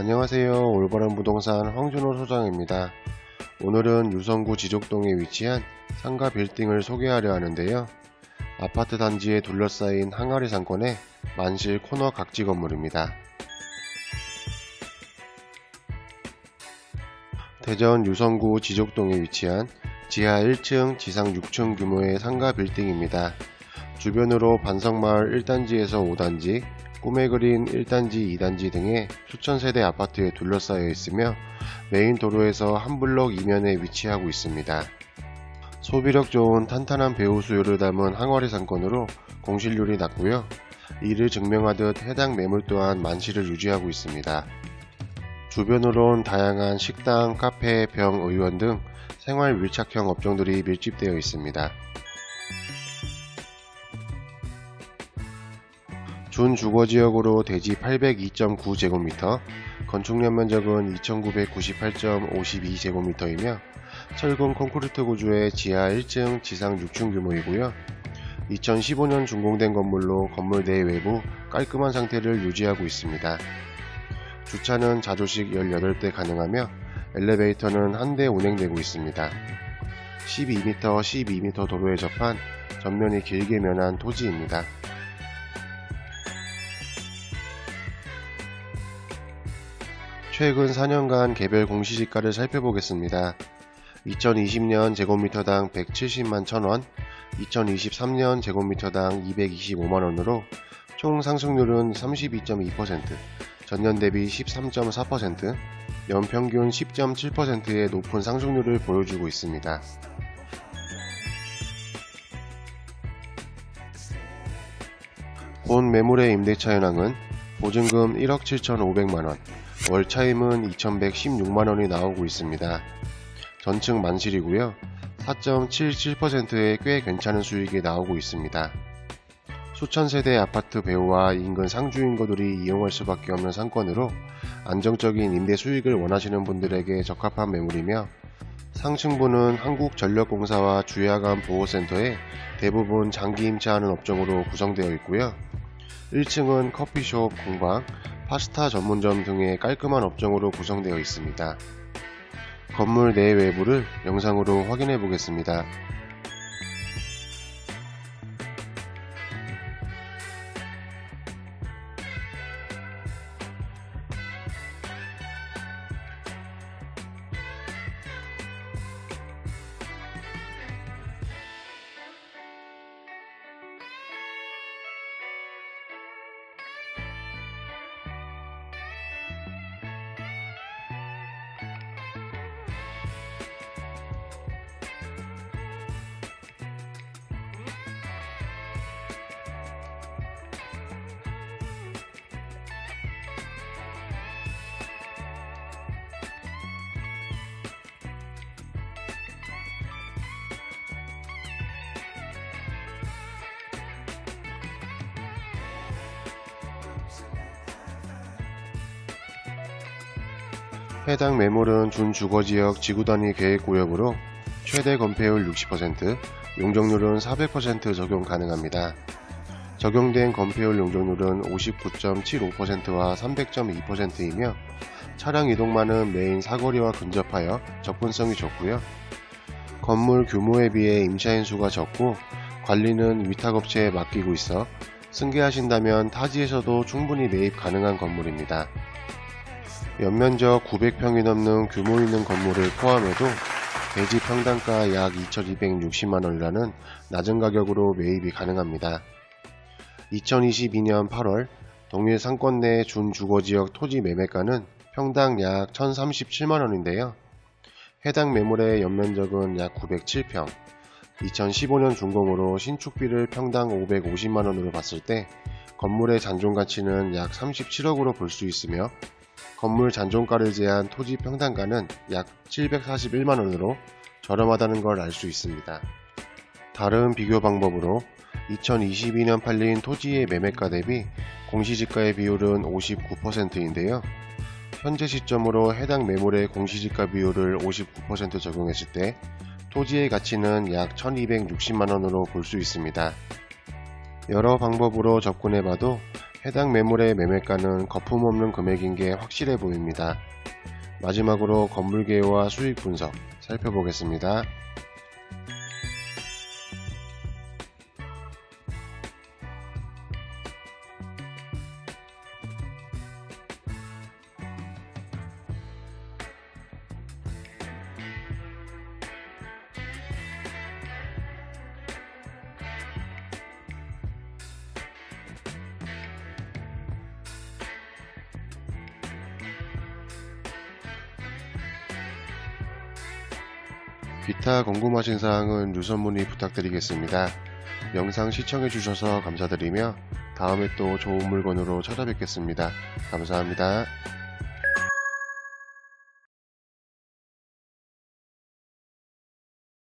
안녕하세요. 올바른 부동산 황준호 소장입니다. 오늘은 유성구 지족동에 위치한 상가 빌딩을 소개하려 하는데요. 아파트 단지에 둘러싸인 항아리 상권의 만실 코너 각지 건물입니다. 대전 유성구 지족동에 위치한 지하 1층, 지상 6층 규모의 상가 빌딩입니다. 주변으로 반성마을 1단지에서 5단지, 꿈의 그린 1단지, 2단지 등의 수천 세대 아파트에 둘러싸여 있으며 메인 도로에서 한 블록 이면에 위치하고 있습니다. 소비력 좋은 탄탄한 배우 수요를 담은 항아리 상권으로 공실률이 낮고요. 이를 증명하듯 해당 매물 또한 만실을 유지하고 있습니다. 주변으론 다양한 식당, 카페, 병, 의원 등 생활 밀착형 업종들이 밀집되어 있습니다. 준주거지역으로 대지 802.9제곱미터, 건축 연면적은 2998.52제곱미터이며 철근 콘크리트 구조의 지하 1층, 지상 6층 규모이고요. 2015년 준공된 건물로 건물 내 외부 깔끔한 상태를 유지하고 있습니다. 주차는 자조식 18대 가능하며 엘리베이터는 한 대 운행되고 있습니다. 12m, 12m 도로에 접한 전면이 길게 면한 토지입니다. 최근 4년간 개별 공시지가를 살펴보겠습니다. 2020년 제곱미터당 170만 1000원, 2023년 제곱미터당 225만원으로 총 상승률은 32.2%, 전년 대비 13.4%, 연평균 10.7%의 높은 상승률을 보여주고 있습니다. 본 매물의 임대차 현황은 보증금 1억 7,500만원, 월 차임은 2,116만원이 나오고 있습니다. 전층 만실이고요. 4.77%의 꽤 괜찮은 수익이 나오고 있습니다. 수천 세대 아파트 배우와 인근 상주 인거들이 이용할 수밖에 없는 상권으로 안정적인 임대 수익을 원하시는 분들에게 적합한 매물이며 상층부는 한국전력공사와 주야간 보호센터에 대부분 장기 임차하는 업종으로 구성되어 있고요. 1층은 커피숍, 공방, 파스타 전문점 등의 깔끔한 업종으로 구성되어 있습니다. 건물 내 외부를 영상으로 확인해 보겠습니다. 해당 매물은 준 주거지역 지구단위 계획구역으로 최대 건폐율 60%, 용적률은 400% 적용 가능합니다. 적용된 건폐율 용적률은 59.75%와 300.2%이며 차량 이동만은 메인 사거리와 근접하여 접근성이 좋고요. 건물 규모에 비해 임차인 수가 적고 관리는 위탁업체에 맡기고 있어 승계하신다면 타지에서도 충분히 매입 가능한 건물입니다. 연면적 900평이 넘는 규모 있는 건물을 포함해도 대지 평당가 약 2,260만원이라는 낮은 가격으로 매입이 가능합니다. 2022년 8월 동일 상권 내 준주거지역 토지 매매가는 평당 약 1,037만원인데요. 해당 매물의 연면적은 약 907평, 2015년 준공으로 신축비를 평당 550만원으로 봤을 때 건물의 잔존 가치는 약 37억으로 볼 수 있으며 건물 잔존가를 제한 토지 평당가는 약 741만원으로 저렴하다는 걸 알 수 있습니다. 다른 비교 방법으로 2022년 팔린 토지의 매매가 대비 공시지가의 비율은 59%인데요. 현재 시점으로 해당 매물의 공시지가 비율을 59% 적용했을 때 토지의 가치는 약 1260만원으로 볼 수 있습니다. 여러 방법으로 접근해봐도 해당 매물의 매매가는 거품 없는 금액인 게 확실해 보입니다. 마지막으로 건물계와 수익 분석 살펴보겠습니다. 기타 궁금하신 사항은 유선 문의 부탁드리겠습니다. 영상 시청해주셔서 감사드리며 다음에 또 좋은 물건으로 찾아뵙겠습니다. 감사합니다.